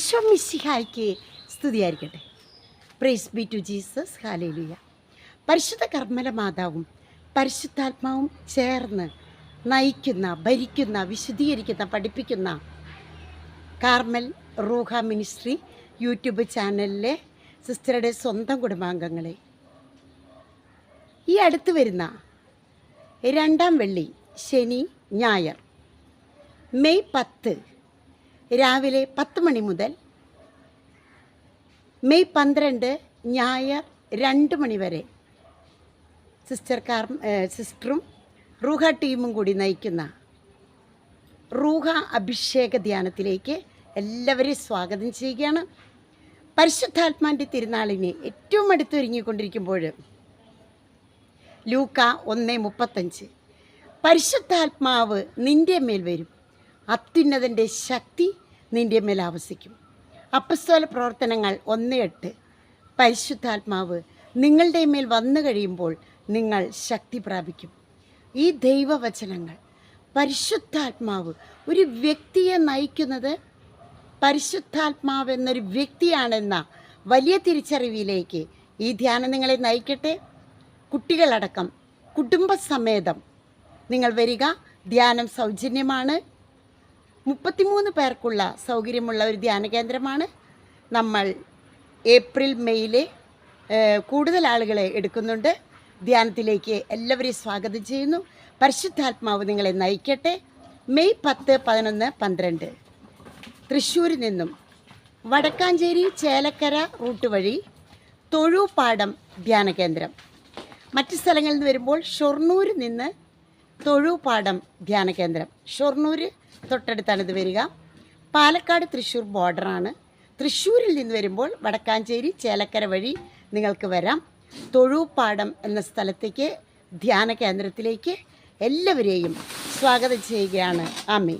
ഈശോമിശിഹായ്ക്ക് സ്തുതിയായിരിക്കട്ടെ. Praise be to Jesus hallelujah പരിശുദ്ധ കർമ്മല മാതാവും പരിശുദ്ധാത്മാവും ചേർന്ന് നയിക്കുന്ന ഭരിക്കുന്ന വിശദീകരിക്കുന്ന പഠിപ്പിക്കുന്ന കാർമൽ റൂഹ മിനിസ്ട്രി യൂട്യൂബ് ചാനലിലെ സിസ്റ്ററുടെ സ്വന്തം കുടുംബാംഗങ്ങളെ. ഈ അടുത്ത് വരുന്ന രണ്ടാം വെള്ളി ശനി ഞായർ മെയ് പത്ത് രാവിലെ പത്ത് മണി മുതൽ മെയ് പന്ത്രണ്ട് ഞായർ രണ്ട് മണി വരെ സിസ്റ്റർ കാർ സിസ്റ്ററും റൂഹ ടീമും കൂടി നയിക്കുന്ന റൂഹ അഭിഷേക ധ്യാനത്തിലേക്ക് എല്ലാവരെയും സ്വാഗതം ചെയ്യുകയാണ്. പരിശുദ്ധാത്മാന്റെ തിരുനാളിനെ ഏറ്റവും അടുത്തൊരുങ്ങിക്കൊണ്ടിരിക്കുമ്പോൾ ലൂക്ക ഒന്ന് മുപ്പത്തഞ്ച്. പരിശുദ്ധാത്മാവ് നിന്റെ മേൽ വരും. അത്യുന്നതന്റെ ശക്തി നിന്റെ മേൽ ആവസിക്കും. അപ്പസ്തോല പ്രവർത്തനങ്ങൾ ഒന്ന് എട്ട്. പരിശുദ്ധാത്മാവ് നിങ്ങളുടെ മേൽ വന്നു കഴിയുമ്പോൾ നിങ്ങൾ ശക്തി പ്രാപിക്കും. ഈ ദൈവവചനങ്ങൾ പരിശുദ്ധാത്മാവ് ഒരു വ്യക്തിയെ നയിക്കുന്നത് പരിശുദ്ധാത്മാവ് എന്നൊരു വ്യക്തിയാണെന്ന വലിയ തിരിച്ചറിവിലേക്ക് ഈ ധ്യാനം നിങ്ങളെ നയിക്കട്ടെ. കുട്ടികളടക്കം കുടുംബസമേതം നിങ്ങൾ വരിക. ധ്യാനം സൗജന്യമാണ്. മുപ്പത്തിമൂന്ന് പേർക്കുള്ള സൗകര്യമുള്ള ഒരു ധ്യാന കേന്ദ്രമാണ്. നമ്മൾ ഏപ്രിൽ മെയ്യിലെ കൂടുതൽ ആളുകളെ എടുക്കുന്നുണ്ട്. ധ്യാനത്തിലേക്ക് എല്ലാവരെയും സ്വാഗതം ചെയ്യുന്നു. പരിശുദ്ധാത്മാവ് നിങ്ങളെ നയിക്കട്ടെ. മെയ് പത്ത് പതിനൊന്ന് പന്ത്രണ്ട്. തൃശ്ശൂരിൽ നിന്നും വടക്കാഞ്ചേരി ചേലക്കര റൂട്ട് വഴി തൊഴുപാടം ധ്യാന കേന്ദ്രം. മറ്റ് സ്ഥലങ്ങളിൽ നിന്ന് വരുമ്പോൾ ഷൊർണൂരിൽ നിന്ന് തൊഴുപാടം ധ്യാന കേന്ദ്രം. ഷൊർണൂർ തൊട്ടടുത്താണ് ഇത് വരിക. പാലക്കാട് തൃശ്ശൂർ ബോർഡറാണ് തൃശ്ശൂരിൽ നിന്ന് വരുമ്പോൾ വടക്കാഞ്ചേരി ചേലക്കര വഴി നിങ്ങൾക്ക് വരാം. തൊഴുപാടം എന്ന സ്ഥലത്തേക്ക് ധ്യാന കേന്ദ്രത്തിലേക്ക് എല്ലാവരെയും സ്വാഗതം ചെയ്യുകയാണ് ആമേ.